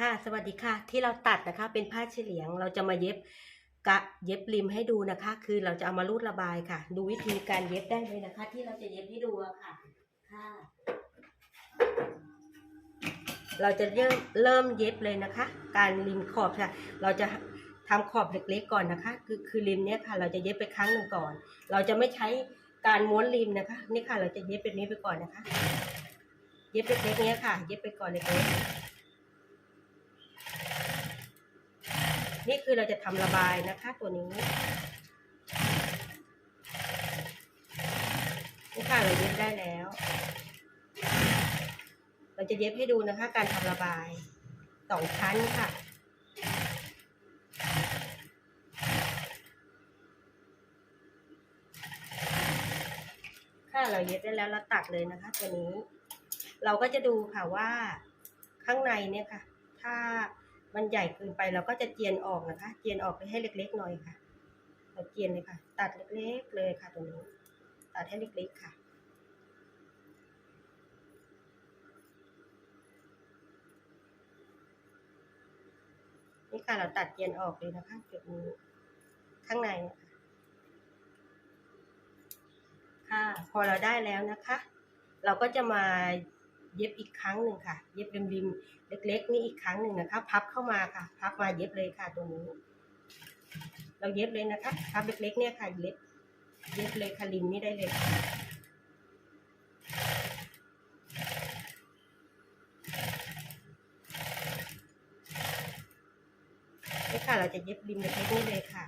ค่ะสวัสดีค่ะ ที่เราตัดนะคะ เป็นผ้าเฉลียงเราจะมาเย็บกะเย็บริมให้ดูนะคะ คือเราจะเอามารูดระบายค่ะ ดูวิธีการเย็บได้เลยนะคะ ที่เราจะเย็บให้ดูอะค่ะค่ะ เราจะเริ่มเริ่มเย็บเลยนะคะ การริมขอบค่ะ เราจะทำขอบเล็กๆก่อนนะคะ คือคือริมเนี้ยค่ะ เราจะเย็บไปครั้งหนึ่งก่อน เราจะไม่ใช้การม้วนริมนะคะ นี่ค่ะ เราจะเย็บเป็นนี้ไปก่อนนะคะ เย็บเล็กๆเนี้ยค่ะ เย็บไปก่อนเล็กๆ นี่คือเราจะทำระบายนะคะ ตัวนี้นี่ค่ะเราเย็บได้แล้ว เราจะเย็บให้ดูนะคะ การทำระบายสองชั้นค่ะค่ะเราเย็บได้แล้วเราตัดเลยนะคะ ตัวนี้ เราก็จะดูค่ะว่าข้างในเนี่ยค่ะ ถ้า มันใหญ่เกินไปเราก็จะเจียนออกนะคะ เจียนออกไปให้เล็กๆหน่อยค่ะ เราเจียนเลยค่ะ ตัดเล็กๆเลยค่ะตรงนี้ ตัดให้เล็กๆค่ะนี่ค่ะเราตัดเจียนออกเลยนะคะจุดนี้ข้างในนะคะค่ะพอเราได้แล้วนะคะ เราก็จะมา เย็บอีกครั้งหนึ่งค่ะ เย็บริมๆเล็ก ๆ นี่อีกครั้งหนึ่งนะคะ พับเข้ามาค่ะ พับมาเย็บเลยค่ะตรงนี้ เราเย็บเลยนะคะพับเล็กๆเนี่ยค่ะเย็บเย็บเลยค่ะริมนี่ได้เลยนี่ค่ะเราจะเย็บริมเล็กๆนี่เลยค่ะ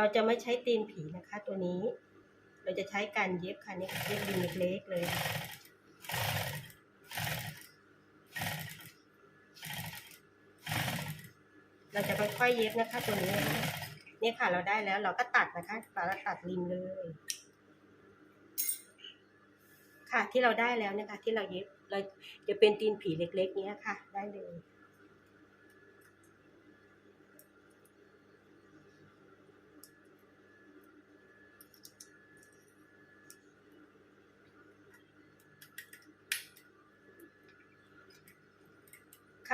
เราจะไม่ใช้ตีนผีนะคะ ตัวนี้ เราจะใช้การเย็บค่ะนี่เย็บริมเล็กๆเลยเราจะค่อยๆเย็บนะคะตัวนี้เนี่ยค่ะเราได้แล้วเราก็ตัดนะคะเราตัดริมเลย ค่ะที่เราได้แล้วนะคะที่เราเย็บเราจะเป็นตีนผีเล็กๆเนี้ยค่ะ ได้เลย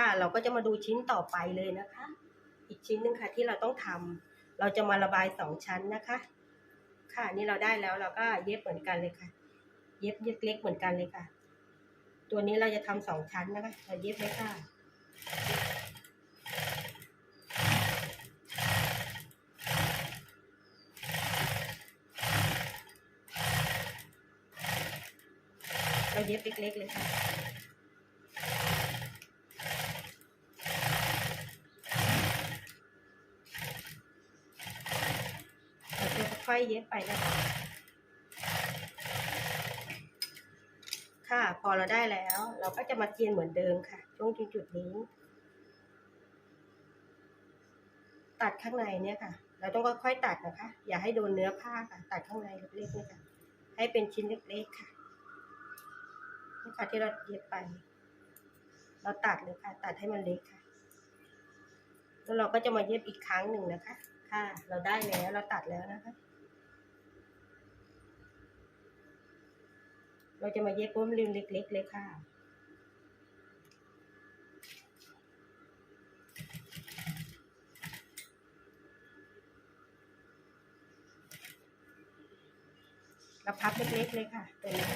ค่ะ เราก็จะมาดูชิ้นต่อไปเลยนะคะ อีกชิ้นหนึ่งค่ะที่เราต้องทำเราจะมาระบายสองชั้นนะคะ ค่ะนี่เราได้แล้วเราก็เย็บเหมือนกันเลยค่ะ เย็บเล็กๆเหมือนกันเลยค่ะ ตัวนี้เราจะทำสองชั้นนะคะเราเย็บเลยค่ะเราเย็บเล็กๆเลยค่ะ เราจะค่ อยๆเย็บไปนะคะค่ะ พอเราได้แล้ว เราก็จะมาเจียนเหมือนเดิมค่ะ ช่วงจุดนี้ ตัดข้างในเนี่ยค่ะ เราต้องค่อยๆตัดนะคะ อย่าให้โดนเนื้อผ้าค่ะ ตัดข้างในเล็กๆนี่ค่ะ ให้เป็นชิ้นเล็กๆค่ะนี่ค่ะที่เราเย็บไป เราตัดเลยค่ะ ตัดให้มันเล็กค่ะ แล้วเราก็จะมาเย็บอีกครั้งหนึ่งนะคะ ค่ะ เราได้แล้ว เราตัดแล้วนะคะ เราจะมาเย็บป้มริมเล็ก ๆ เลยค่ะเราพับเล็กๆเลยค่ะตัวนี้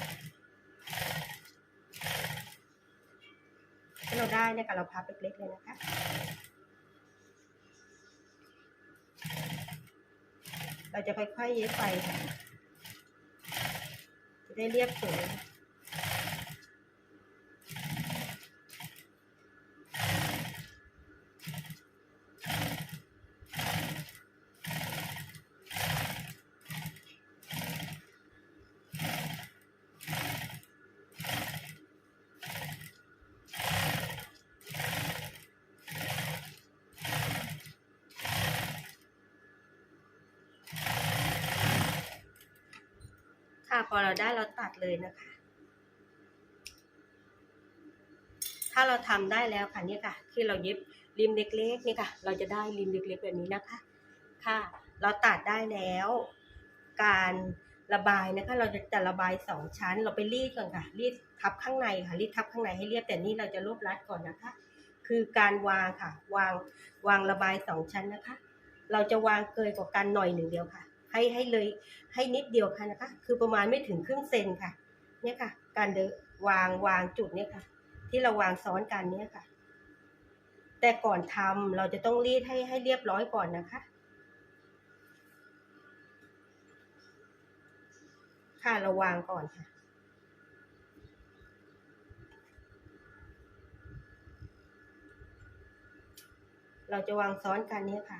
ที่เราได้เนี่ยค่ะเราพับเล็กๆเลยนะคะเราจะค่อยๆเย็บไปค่ะ จะได้ ค่ะ พอเราได้เราตัดเลยนะคะ ถ้าเราทำได้แล้วค่ะเนี่ยค่ะ ที่เราเย็บริมเล็กๆนี่ค่ะ เราจะได้ริมเล็กๆแบบนี้นะคะ ค่ะ เราตัดได้แล้ว การระบายนะคะ เราจะจะระบายสองชั้น เราไปรีดก่อนค่ะ รีดทับข้างในค่ะ รีดทับข้างในให้เรียบแต่นี่เราจะรวบรัดก่อนนะคะ คือการวางค่ะ วางวางระบายสองชั้นนะคะ เราจะวางเกยกว่ากันหน่อยหนึ่งเดียวค่ะ ให้ให้เลยให้นิดเดียวค่ะนะคะ คือประมาณไม่ถึงครึ่งเซนค่ะ เนี่ยค่ะ การเดวางวางจุดเนี่ยค่ะ ที่เราวางซ้อนกันเนี่ยค่ะ แต่ก่อนทำเราจะต้องรีดให้ให้เรียบร้อยก่อนนะคะ ค่ะเราวางก่อนค่ะเราจะวางซ้อนกันเนี่ยค่ะ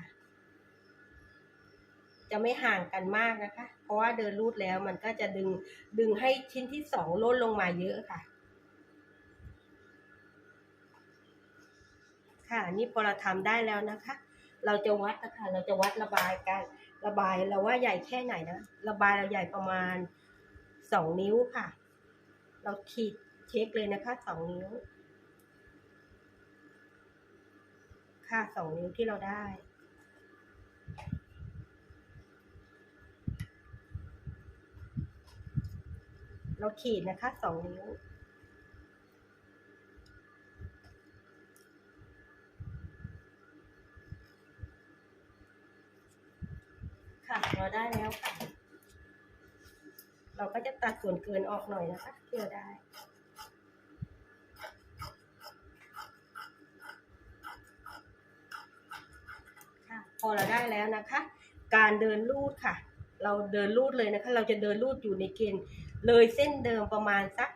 จะไม่ห่างกันมากนะคะ เพราะว่าเดินรูดแล้วมันก็จะดึงดึงให้ชิ้นที่สองลดลงมาเยอะค่ะ ค่ะนี่พอเราทำได้แล้วนะคะ เราจะวัดนะคะเราจะวัดระบายการระบายเราว่าใหญ่แค่ไหนนะ ระบายเราใหญ่ประมาณสองนิ้วค่ะ เราขีดเช็คเลยนะคะสองนิ้ว ค่ะสองนิ้วที่เราได้ เราขีดนะคะสองนิ้ว ค่ะเราได้แล้วค่ะ เราก็จะตัดส่วนเกินออกหน่อยนะคะที่เราได้ค่ะพอเราได้แล้วนะคะ การเดินลูดค่ะ เราเดินลูดเลยนะคะ เราจะเดินลูดอยู่ในเกณฑ์ เลยเส้นเดิมประมาณสัก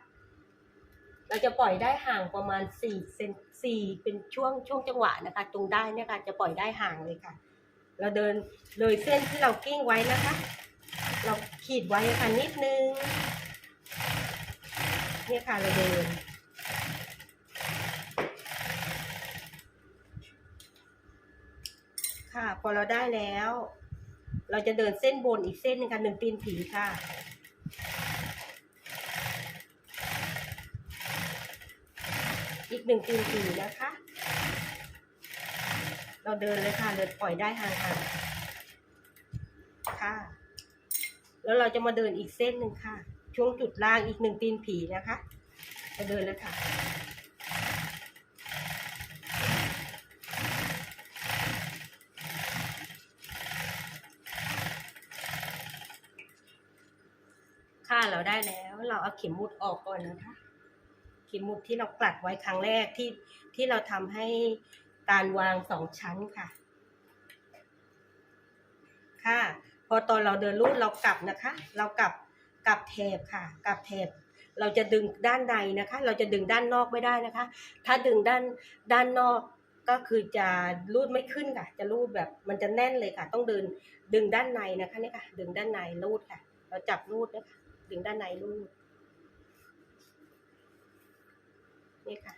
เราจะปล่อยได้ห่างประมาณสี่เซนสี่เป็นช่วงช่วงจังหวะนะคะ ตรงได้เนี่ยค่ะจะปล่อยได้ห่างเลยค่ะ เราเดินเลยเส้นที่เรากิ้งไว้นะคะ เราขีดไว้ค่ะนิดนึงเนี่ยค่ะเราเดินค่ะพอเราได้แล้ว เราจะเดินเส้นบนอีกเส้นหนึงค่ะหนึ่งตีนผีค่ะ อีกหนึ่งตีนผีนะคะ เราเดินเลยค่ะ เดินปล่อยได้ห่างๆ ค่ะ แล้วเราจะมาเดินอีกเส้นหนึ่งค่ะ ช่วงจุดล่างอีกหนึ่งตีนผีนะคะจะเดินเลยค่ะค่ะเราได้แล้ว เราเอาเข็มมุดออกก่อนนะคะ ข็มมุดที่เรากลัดไว้ครั้งแรกที่ที่เราทำให้การวางสองชั้นค่ะ ค่ะ พอตอนเราเดินรูดเรากลับนะคะ เรากลับกลับแถบค่ะกลับแถบเราจะดึงด้านในนะคะ เราจะดึงด้านนอกไม่ได้นะคะ ถ้าดึงด้านด้านนอกก็คือจะรูดไม่ขึ้นค่ะ จะรูดแบบมันจะแน่นเลยค่ะ ต้องเดินดึงด้านในนะคะนี่ค่ะ ดึงด้านในรูดค่ะ เราจับรูดนะคะดึงด้านในรูด นี่ค่ะ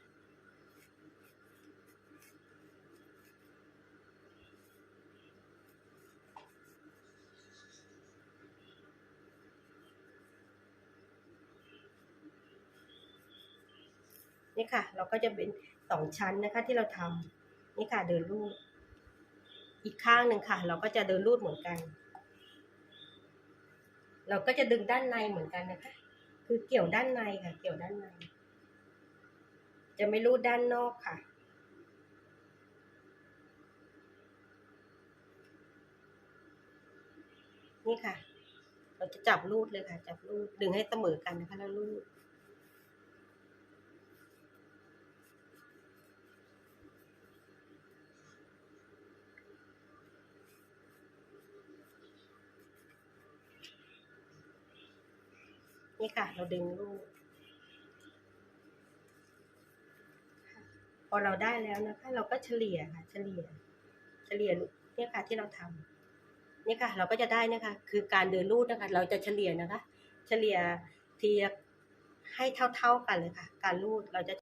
นี่ค่ะ เราก็จะเป็นสองชั้นนะคะที่เราทำนี่ค่ะเดินรูด อีกข้างหนึ่งค่ะ เราก็จะเดินรูดเหมือนกัน เราก็จะดึงด้านในเหมือนกันนะคะ คือเกี่ยวด้านในค่ะ เกี่ยวด้านใน จะไม่รูดด้านนอกค่ะ นี่ค่ะ เราจะจับรูดเลยค่ะ จับรูด ดึงให้เสมอกันนะคะแล้วรูดนี่ค่ะ เราดึงรูด อเราได้แล้วนะคะ เราก็เฉลี่ยค่ะ เฉลี่ย เฉลี่ยเนี่ยค่ะที่เราทำเนี่ยค่ะ เราก็จะได้นะคะ คือการเดินรูดนะคะ เราจะเฉลี่ยนะคะ เฉลี่ยทีให้เท่าๆกันเลยค่ะ การรูดเราจะ